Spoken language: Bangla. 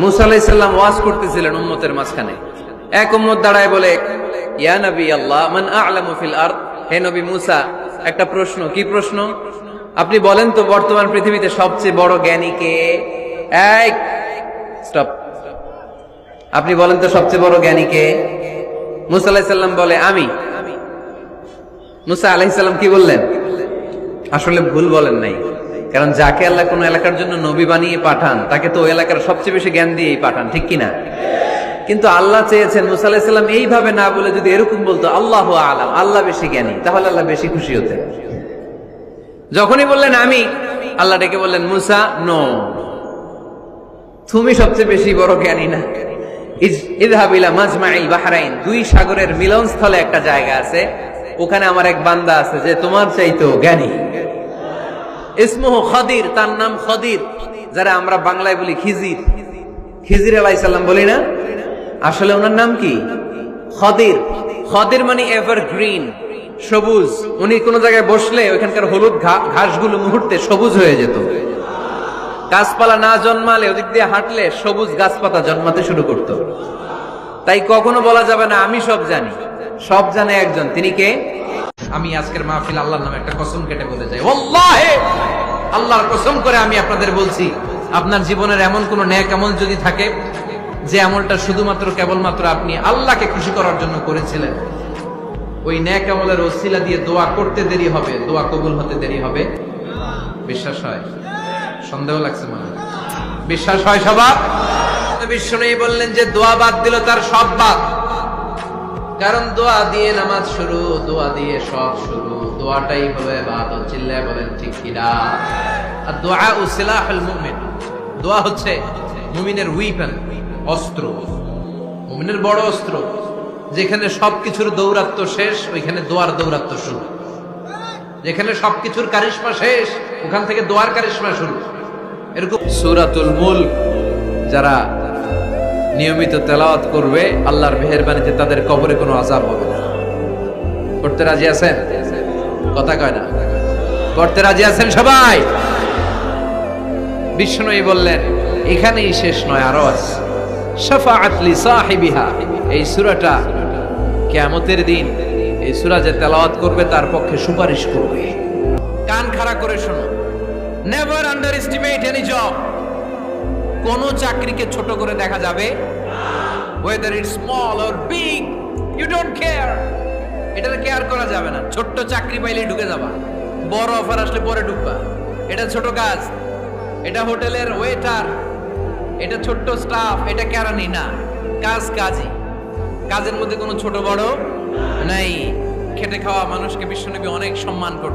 মুসা আলাইসাল্লাম ওয়াজ করতেছিলেন উম্মতের মাঝখানে। এক উম্মত দাঁড়ায় বলে, ইয়া নবী আল্লাহ, মান আ'লামু ফিল হে নবী মুসা, একটা প্রশ্ন, কি প্রশ্ন? আপনি বলেন তো, বর্তমান পৃথিবীতে সবচেয়ে বড় জ্ঞানী কে? এই স্টপ আপনি বলেন তো, সবচেয়ে বড় জ্ঞানী কে? মুসা আলাইসাল্লাম বলে, আমি। মুসা আলাইসাল্লাম কি বললেন? আসলে ভুল বলেন নাই। কারণ যাকে আল্লাহ কোন এলাকার জন্য নবী বানিয়ে পাঠান, তাকে তো ওই এলাকার সবচেয়ে বেশি জ্ঞান দিয়েই পাঠান, ঠিক কিনা? কিন্তু আল্লাহ চেয়েছেন, মুসা আলাহিসাল্লাম এইভাবে না বলে যদি এরকম বলতো, আল্লাহ আলাম, আল্লাহ বেশি জ্ঞানী তাহলে আল্লাহ বেশি খুশি হতেন। যখনই বললেন, আমি আল্লাহ ডেকে বললেন, মুসা, নো, তুমি সবচেয়ে বেশি বড় জ্ঞানী না। দুই সাগরের মিলনস্থলে একটা জায়গা আছে, ওখানে আমার এক বান্দা আছে যে তোমার চাইতো জ্ঞানী। ইসমুহ খদির, তার নাম খদির, যারা আমরা বাংলায় বলি খিজির। খিজির আলাইসাল্লাম বলি না? আসলে ওনার নাম কি? খদির। খদির মানে এভার গ্রিন সবুজ। উনি কোন জায়গায় বসলে ওইখানকার হলুদ ঘাসগুলো মুহূর্তে সবুজ হয়ে যেত। গাছপালা না জন্মালে, ওদিক দিয়ে হাঁটলে সবুজ গাছপাতা জন্মাতে শুরু করত। তাই কখনো বলা যাবে না, আমি সব জানি। সব জানে একজন, তিনি কে? আমি আজকের মাহফিল আল্লাহর নামে একটা কসম কেটে বলে যাই। ওয়াল্লাহে! আল্লাহর কসম করে আমি আপনাদের বলছি, আপনার জীবনের এমন কোন ন্যাক আমল যদি থাকে, যে আমলটা শুধুমাত্র কেবলমাত্র আপনি আল্লাহকে খুশি করার জন্য করেছিলেন, ওই ন্যাক আমলের ওসিলা দিয়ে দোয়া করতে দেরি হবে, দোয়া কবুল হতে দেরি হবে। বিশ্বাস হয়? সন্দেহ লাগছে মনে। বিশ্বাস হয় সবার? বিষ্ণু বললেন যে দোয়া বাদ দিল তার সব বাদ। কারণ দোয়া দিয়ে নামাজ শুরু, দোয়া দিয়ে সব শুরু। দোয়াটাই হলো ইবাদত চিল্লায় বলেন ঠিক কিনা? আর দোয়া ও সিলাহুল মুমিন। দোয়া হচ্ছে মুমিনের উইপেন অস্ত্র। মুমিনের বড় অস্ত্র। যেখানে সবকিছুর দৌরাত্ম শেষ, ওইখানে দোয়ার দৌরাত্ম শুরু। যেখানে সবকিছুর কারিশমা শেষ, ওখান থেকে দোয়ার কারিশমা শুরু। এরকম সুরাতুল মুলক, যারা নিয়মিত তেলাওয়াত করবে, আল্লাহর মেহেরবানিতে তাদের কবরে কোনো আজাব হবে না। করতে রাজি আছেন? কথা কয় না। করতে রাজি আছেন সবাই? বিষ্ণুই বললেন, এখানেই শেষ নয়, আরও আছে। শাফাআত লি সাহিবিহা। এই সূরাটা কিয়ামতের দিন, এই সূরা যে তেলাওয়াত করবে, তার পক্ষে সুপারিশ করবে। কান খাড়া করে শোনো। Never underestimate any job কোন চাকরিকে ছোট করে দেখা যাবে? Whether it small or big you don't care এটা কেয়ার করা যাবে না। ছোট্ট চাকরি পাইলে ঢুকে যাবা। বড় অফার আসলে পরে ঢুকবা। এটা ছোট কাজ। এটা হোটেলের ওয়েটার এটা ছোট্ট স্টাফ এটা কেরানি না। কাজ কাজই। কাজের মধ্যে কোনো ছোট বড় নাই। খেটে খাওয়া মানুষকে বিশ্বনবী অনেক সম্মান করত